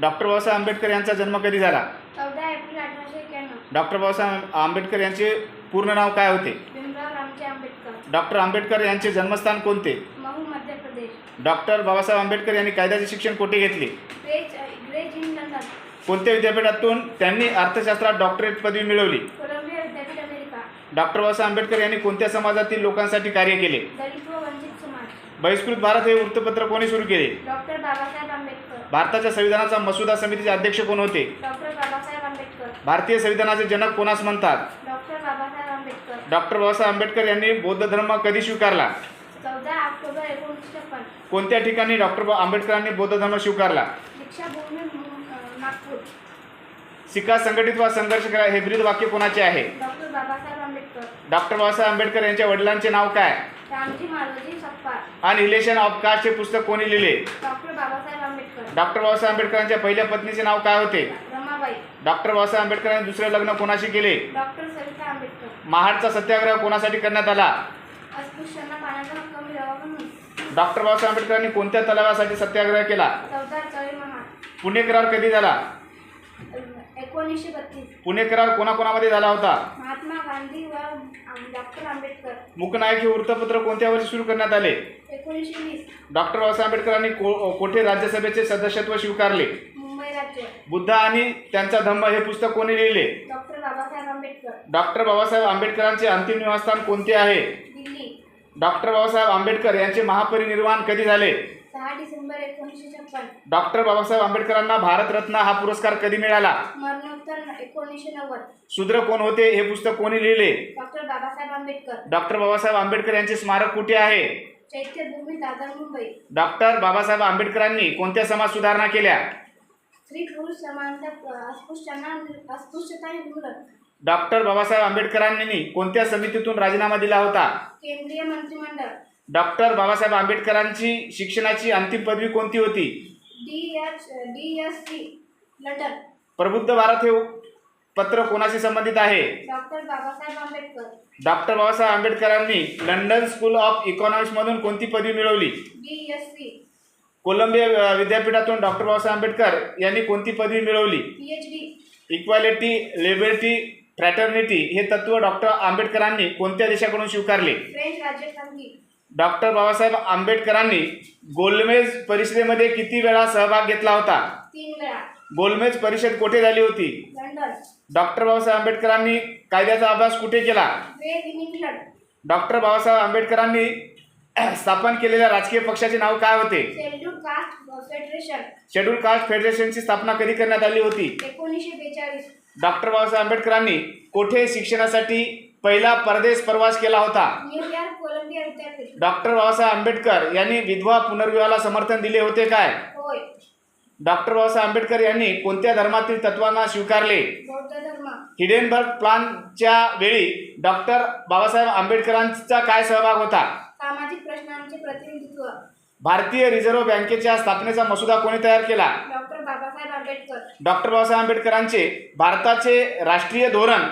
Doctor Babasaheb Ambedkar यांचा जन्म कधी झाला? चौदा एप्रिल अठराशे एक्क्याण्णव डॉक्टर बाबासाहेब आंबेडकर यांचे पूर्ण नाव काय होते? भीमराव रामजी आंबेडकर. डॉक्टर आंबेडकर यांचे जन्मस्थान कोणते? महू मध्य प्रदेश. डॉक्टर बाबासाहेब आंबेडकर यांनी कायद्याचे शिक्षण कोठे घेतले? Gray's Gray's Inn London. कोणत्या विद्यापीठातून त्यांनी अर्थशास्त्रात डॉक्टरेट पदवी मिळवली? कोलंबिया विद्यापीठ अमेरिका. डॉक्टर बाबासाहेब आंबेडकर यांनी कोणत्या समाजातील लोकांसाठी कार्य केले? दलित व वंचित समाज. बहिष्कृत भारत हे वृत्तपत्र कोणी सुरू केले? डॉक्टर बाबासाहेब आंबेडकर. भारताच्या संविधानाचा मसुदा समितीचे अध्यक्ष कोण होते? डॉक्टर बाबासाहेब आंबेडकर. भारतीय संविधानाचे जनक कोणास म्हणतात? डॉक्टर बाबासाहेब आंबेडकर. डॉक्टर बाबासाहेब आंबेडकर यांनी बौद्ध धर्म कधी स्वीकारला? कोणत्या ठिकाणी डॉक्टर आंबेडकरांनी बौद्ध धर्म स्वीकारला? शिका संघटित वा संघर्ष करा हे ब्रीद वाक्य कोणाचे आहे? डॉक्टर बाबासाहेब आंबेडकर. यांच्या वडिलांचे नाव काय? आणि रिलेशन ऑफ कास्ट हे पुस्तक कोणी लिहिले? डॉक्टर बाबासाहेब आंबेडकरांच्या पहिल्या पत्नीचे नाव काय होते? डॉक्टर बाबासाहेब आंबेडकरांनी दुसरे लग्न कोणाशी केले? महाडचा सत्याग्रह कोणासाठी करण्यात आला? डॉक्टर बाबासाहेब आंबेडकरांनी कोणत्या तलावासाठी सत्याग्रह केला? पुणे करार कधी झाला? पुणे करार कोणाकोणामध्ये झाला होता? महात्मा गांधी व डॉक्टर आंबेडकर. मुकनायक हे वृत्तपत्र कोणत्या वर्षी सुरू करण्यात आले? एकोणीसशे डॉक्टर बाबासाहेब आंबेडकरांनी को कोठे राज्यसभेचे सदस्यत्व स्वीकारले? मुंबई राज्य. बुद्ध आणि त्यांचा धम्म हे पुस्तक कोणी लिहिले? डॉक्टर बाबासाहेब आंबेडकर. डॉक्टर बाबासाहेब आंबेडकरांचे अंतिम निवासस्थान कोणते आहे? दिल्ली. डॉक्टर बाबासाहेब आंबेडकर यांचे महापरिनिर्वाण कधी झाले? सहा डिसेंबर एकोणीसशे छप्पन. डॉक्टर बाबासाहेब आंबेडकरांना भारतरत्न हा पुरस्कार कधी मिळाला? मरणोत्तर एकोणीसशे नव्वद. शूद्र कोण होते हे पुस्तक कोणी लिहिले? डॉक्टर बाबासाहेब आंबेडकर. डॉक्टर बाबासाहेब आंबेडकर यांचे स्मारक कुठे आहे? चैत्यभूमी दादर मुंबई. डॉक्टर बाबासाहेब आंबेडकरांनी कोणत्या समाज सुधारणा केल्या? स्त्री पुरुष समानता अस्पृश्यांना अस्पृश्यता निर्मूलन डॉक्टर बाबासाहेब आंबेडकरांनी कोणत्या समितीतून राजीनामा दिला होता? केंद्रीय मंत्रिमंडळ. डॉक्टर बाबासाहेब आंबेडकरांची शिक्षणाची अंतिम पदवी कोणती होती? D H D S C London. Prabuddha Bharat हे पत्र कोणाशी संबंधित आहे? डॉक्टर बाबासाहेब आंबेडकर. डॉक्टर बाबासाहेब आंबेडकरांनी लंडन स्कूल ऑफ इकॉनॉमिक्समधून कोणती पदवी मिळवली? कोलंबिया विद्यापीठातून डॉक्टर बाबासाहेब आंबेडकर यांनी कोणती पदवी मिळवली? इक्वॅलिटी लिबर्टी फ्रॅटर्निटी हे तत्व डॉक्टर आंबेडकरांनी कोणत्या देशाकडून स्वीकारले? फ्रेंच डॉक्टर बाबासाहेब आंबेडकरांनी गोलमेज परिषदेमध्ये किती वेळा सहभाग घेतला होता? तीन वेळा. गोलमेज परिषद कुठे झाली होती? लंडन. डॉक्टर बाबासाहेब आंबेडकरांनी कायद्याचा अभ्यास कुठे केला? Gray's Inn England doctor Babasaheb आंबेडकरांनी स्थापन केलेल्या राजकीय पक्षाचे नाव काय होते? Schedule caste federation schedule caste फेडरेशनची स्थापना कधी करण्यात आली होती? एकोणीसशे बेचाळीस. डॉक्टर बाबासाहेब आंबेडकरांनी कोठे शिक्षणासाठी पहिला परदेश प्रवास केला होता. डॉक्टर बाबासाहेब आंबेडकर यांनी विधवा पुनर्विवाहाला समर्थन दिले होते काय? डॉक्टर बाबासाहेब आंबेडकर यांनी कोणत्या धर्मातील तत्वांना स्वीकारले? हिडेनबर्ग प्लानच्या वेळी डॉक्टर बाबासाहेब आंबेडकरांचा काय सहभाग होता? सामाजिक प्रश्नांचे प्रतिनिधित्व. भारतीय रिझर्व्ह बँकेच्या स्थापनेचा मसुदा कोणी तयार केला? डॉक्टर बाबासाहेब आंबेडकर. डॉक्टर बाबासाहेब आंबेडकरांचे भारताचे राष्ट्रीय धोरण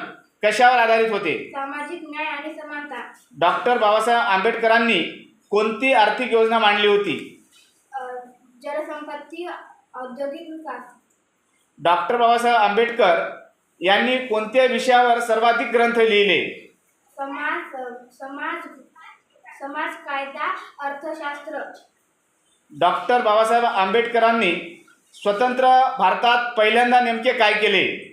कशावर आधारित होते? सामाजिक न्याय आणि समानता. डॉक्टर बाबासाहेब आंबेडकरांनी कोणती आर्थिक योजना मांडली होती? जलसंपत्ती औद्योगिक विकास. डॉक्टर बाबासाहेब आंबेडकर यांनी कोणत्या विषयावर सर्वाधिक ग्रंथ लिहिले? समाज समाज समाज कायदा अर्थशास्त्र. डॉक्टर बाबासाहेब आंबेडकरांनी स्वतंत्र भारतात पहिल्यांदा नेमके काय केले?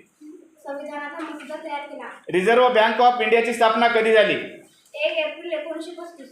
संविधानाचा मसुदा तयार केला. रिझर्व्ह बँक ऑफ इंडियाची स्थापना कधी झाली? एक एप्रिल एकोणीसशे पस्तीस.